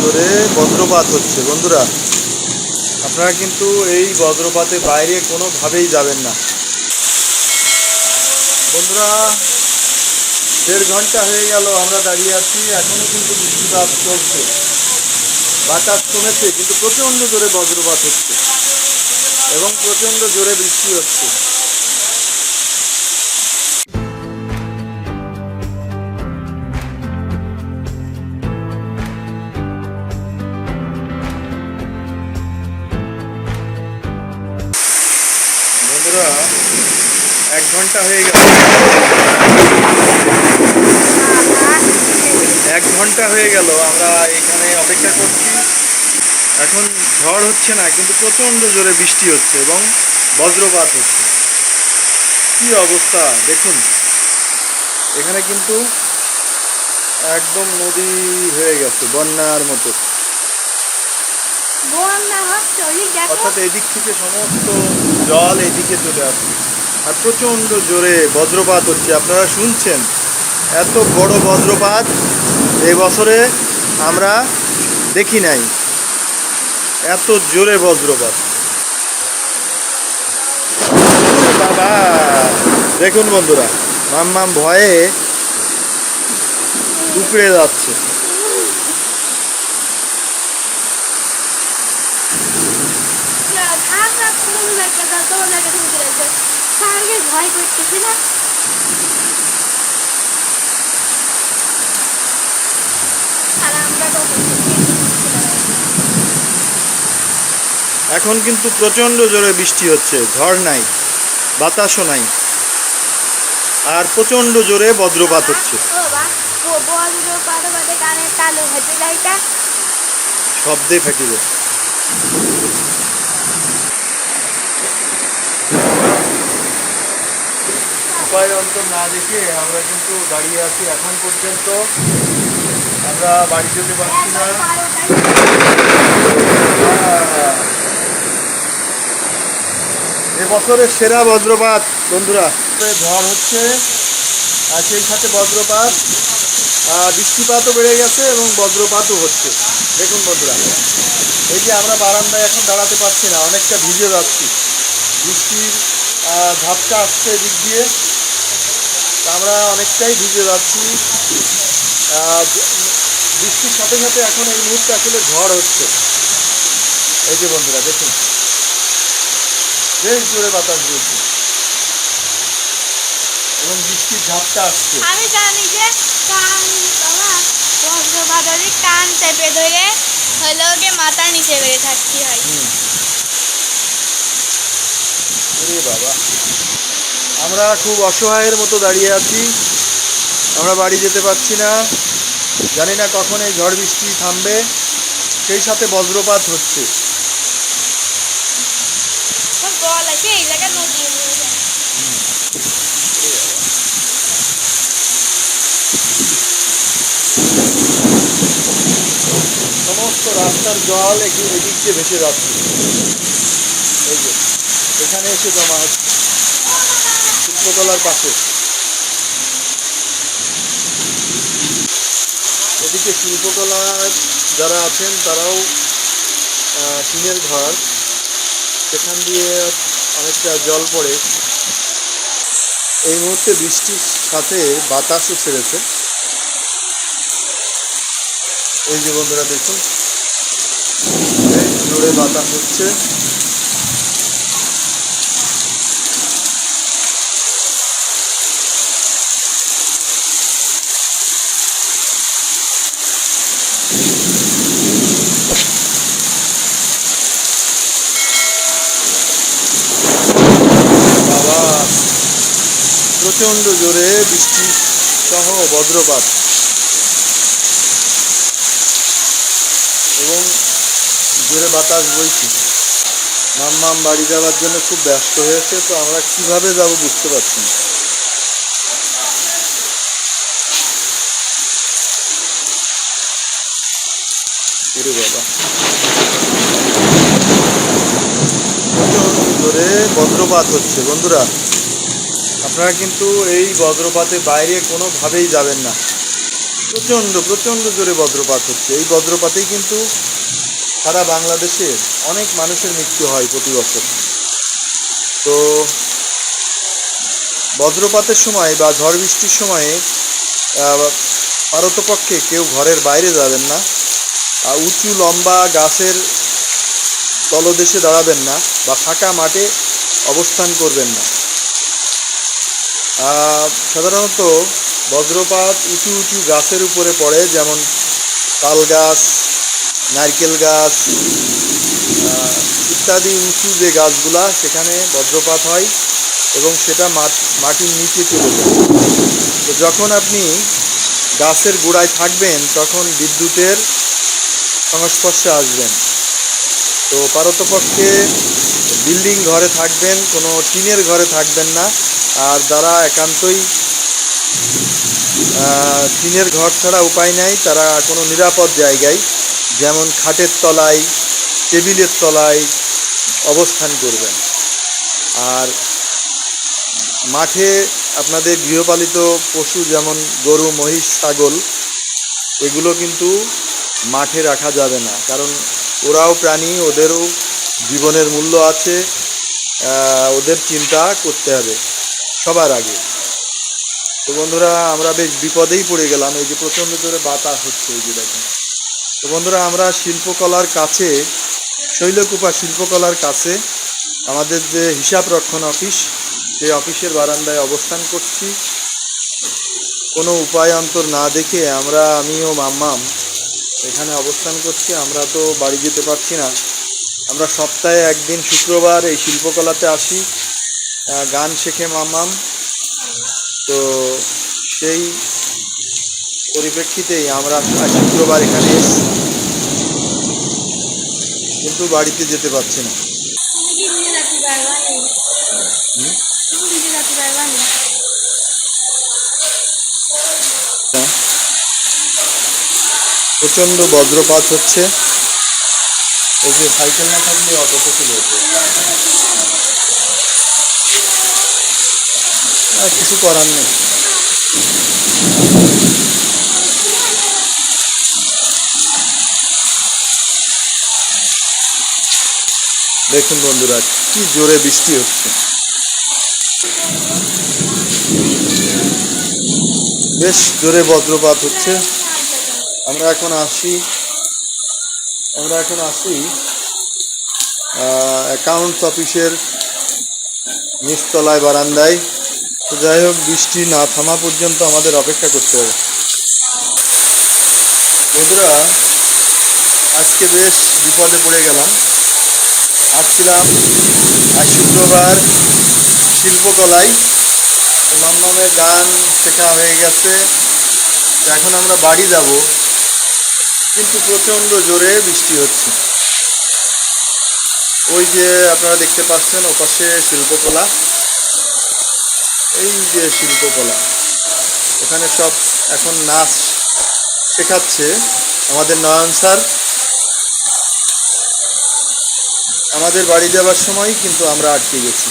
জোরে বজ্রপাত হচ্ছে, বন্ধুরা। আপনারা কিন্তু এই বজ্রপাতে বাইরে কোনোভাবেই যাবেন না। বন্ধুরা, দেড় ঘণ্টা হয়ে গেল, আমরা দাঁড়িয়ে আছি। এখনও কিন্তু বৃষ্টিপাত চলছে। বাতাস কমেছে, কিন্তু প্রচণ্ড জোরে বজ্রপাত হচ্ছে এবং প্রচণ্ড জোরে বৃষ্টি হচ্ছে। এক ঘণ্টা হয়ে গেল। এক ঘণ্টা হয়ে গেল আমরা এখানে অপেক্ষা করছি। এখন ঝড় হচ্ছে না কিন্তু প্রচণ্ড জোরে বৃষ্টি হচ্ছে এবং বজ্রপাত হচ্ছে। কি অবস্থা? দেখুন এখানে কিন্তু একদম নদী হয়ে গেছে বন্যার মতো। অর্থাৎ এদিক থেকে সমস্ত জল এদিকে চলে আসছে। আর প্রচণ্ড জোরে বজ্রপাত হচ্ছে। আপনারা শুনছেন এত বড় বজ্রপাত এই বছরে আমরা দেখি নাই। এত জোরে বজ্রপাত। বাবা, দেখুন বন্ধুরা, মাম্মাম ভয়ে উপড়ে যাচ্ছে। ভয় করতেছি না এখন কিন্তু প্রচণ্ড জোরে বৃষ্টি হচ্ছে ঝড় নাই বাতাসও নাই আর প্রচণ্ড জোরে বজ্রপাত হচ্ছে। শব্দে ফেটিবে উপায় অন্তর না দেখে আমরা কিন্তু দাঁড়িয়ে আছি এখন পর্যন্ত। আমরা বাড়ি যেতে পারছি না। এবছরের সেরা বজ্রপাত বন্ধুরা। ঝড় হচ্ছে আর সেই সাথে বজ্রপাত বৃষ্টিপাতও বেড়ে গেছে এবং বজ্রপাতও হচ্ছে। দেখুন বন্ধুরা এই যে আমরা বারান্দায় এখন দাঁড়াতে পারছি না অনেকটা ভিজে যাচ্ছি। বৃষ্টির ঝাপটা আসছে এদিক দিয়ে। আমরা অনেকটাই ভিজে যাচ্ছি। বৃষ্টির সাথে সাথে এখন এই মুহূর্তে আসলে ঝড় হচ্ছে। এই যে বন্ধুরা দেখুন। বেশ জোরে বাতাস বইছে। এবং বৃষ্টির ঝাপটা আসছে। আমি জানি যে বজ্রপাতরে কান চেপে ধরে হলো ওকে মাথার নিচে বেড়ে থাকতে হয়। বাবা। আমরা খুব অসহায়ের মতো দাঁড়িয়ে আছি। আমরা বাড়ি যেতে পারছি না। জানি না কখন এই ঝড় বৃষ্টি থামবে। সেই সাথে বজ্রপাত হচ্ছে। সমস্ত রাস্তার জল একটু এদিক দিয়ে ভেসে যাচ্ছে। এই যে এখানে এসে জমা হচ্ছে। শিল্পতলার পাশে। এদিকে শিল্পকলার যারা আছেন, তারাও টিনের ঘর। সেখান দিয়ে অনেকটা জল পড়ে। এই মুহূর্তে বৃষ্টির সাথে বাতাসও ছেড়েছে। এই যে বন্ধুরা দেখুন জোরে বাতাস হচ্ছে বাবা প্রচণ্ড জোরে বৃষ্টি সহ বজ্রপাত। এবং জোরে বাতাস বইছে। মাম্মাম বাড়ি যাওয়ার জন্য খুব ব্যস্ত হয়েছে, তো আমরা কীভাবে যাব বুঝতে পারছি না। জোরে বজ্রপাত হচ্ছে, বন্ধুরা। আপনারা কিন্তু এই বজ্রপাতে বাইরে কোনোভাবেই যাবেন না। প্রচণ্ড প্রচণ্ড জোরে বজ্রপাত হচ্ছে। এই বজ্রপাতেই কিন্তু সারা বাংলাদেশে অনেক মানুষের মৃত্যু হয় প্রতি বছর। তো বজ্রপাতের সময় বা ঝড় বৃষ্টির সময়ে পারতপক্ষে কেউ ঘরের বাইরে যাবেন না উঁচু লম্বা গাছের তলদেশে দাঁড়াবেন না বা ফাঁকা মাঠে অবস্থান করবেন না। সাধারণত বজ্রপাত উঁচু উঁচু গাছের উপরে পড়ে, যেমন তাল গাছ, নারকেল গাছ ইত্যাদি উঁচু যে গাছগুলা, সেখানে বজ্রপাত হয় এবং সেটা মাট- মাটির নিচে চলে যায়। তো যখন আপনি গাছের গোড়ায় থাকবেন, তখন বিদ্যুতের সংস্পর্শে আসবেন। তো পারতপক্ষে বিল্ডিং ঘরে থাকবেন, কোনো টিনের ঘরে থাকবেন না। আর যারা একান্তই টিনের ঘর ছাড়া উপায় নাই, তারা কোনো নিরাপদ জায়গায়, যেমন খাটের তলায়, টেবিলের তলায় অবস্থান করবেন। আর মাঠে আপনাদের গৃহপালিত পশু যেমন গরু, মহিষ, ছাগল, এগুলো কিন্তু মাঠে রাখা যাবে না। কারণ ওরাও প্রাণী, ওদেরও জীবনের মূল্য আছে ওদের চিন্তা করতে হবে সবার আগে। তো বন্ধুরা, আমরা বেশ বিপদেই পড়ে গেলাম, এই যে প্রচণ্ড জোরে বাতাস হচ্ছে, এই যে দেখেন। তো বন্ধুরা, আমরা শিল্পকলার কাছে, শৈলকুপা শিল্পকলার কাছে, আমাদের যে হিসাব রক্ষণ অফিস, সেই অফিসের বারান্দায় অবস্থান করছি। কোনো উপায় অন্তর না দেখে আমরা, আমি ও মাম্মাম এখানে অবস্থান করছি। আমরা তো বাড়ি যেতে পারছি না। আমরা সপ্তাহে একদিন শুক্রবার এই শিল্পকলাতে আসি গান শেখে মামাম। তো সেই পরিপ্রেক্ষিতেই আমরা শুক্রবার এখানে এসেছি। কিন্তু বাড়িতে যেতে পারছি না। প্রচণ্ড বজ্রপাত হচ্ছে। এই যে সাইকেল না থাকলে অটোতে চলে যেত। আর কিছু করার নেই। দেখুন বন্ধুরা, কি জোরে বৃষ্টি হচ্ছে। বেশ জোরে বজ্রপাত হচ্ছে। আমরা এখন আসি আমরা এখন আসি অ্যাকাউন্টস অফিসের নিচতলায়, বারান্দায়। তো যাই হোক, বৃষ্টি না থামা পর্যন্ত আমাদের অপেক্ষা করতে হবে। বন্ধুরা, আজকে বেশ বিপদে পড়ে গেলাম। আসছিলাম আজ শুক্রবার শিল্পকলায়। মামমামের গান শেখা হয়ে গেছে। এখন আমরা বাড়ি যাব। কিন্তু প্রচণ্ড জোরে বৃষ্টি হচ্ছে। ওই যে আপনারা দেখতে পাচ্ছেন, ওপাশে শিল্পকলা। এই যে শিল্পকলা, এখানে সব এখন নাচ শেখাচ্ছে আমাদের নয়ন স্যার। আমাদের বাড়ি যাবার সময় কিন্তু আমরা আটকে গেছি।